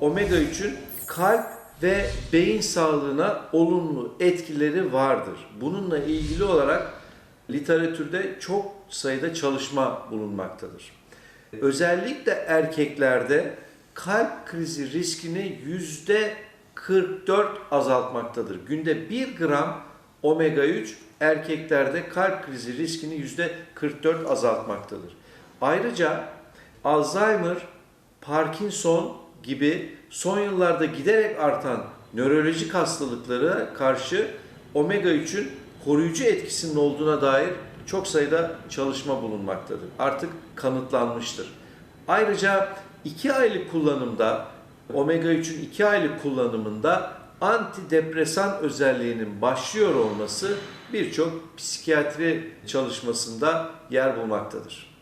omega 3'ün kalp ve beyin sağlığına olumlu etkileri vardır. Bununla ilgili olarak literatürde çok sayıda çalışma bulunmaktadır. Özellikle erkeklerde kalp krizi riskini yüzde 44 azaltmaktadır. Günde 1 gram omega 3 erkeklerde kalp krizi riskini yüzde 44 azaltmaktadır. Ayrıca Alzheimer, Parkinson gibi son yıllarda giderek artan nörolojik hastalıklara karşı omega 3'ün koruyucu etkisinin olduğuna dair çok sayıda çalışma bulunmaktadır. Artık kanıtlanmıştır. Ayrıca 2 aylık kullanımda omega 3'ün 2 aylık kullanımında antidepresan özelliğinin başlıyor olması birçok psikiyatri çalışmasında yer bulmaktadır.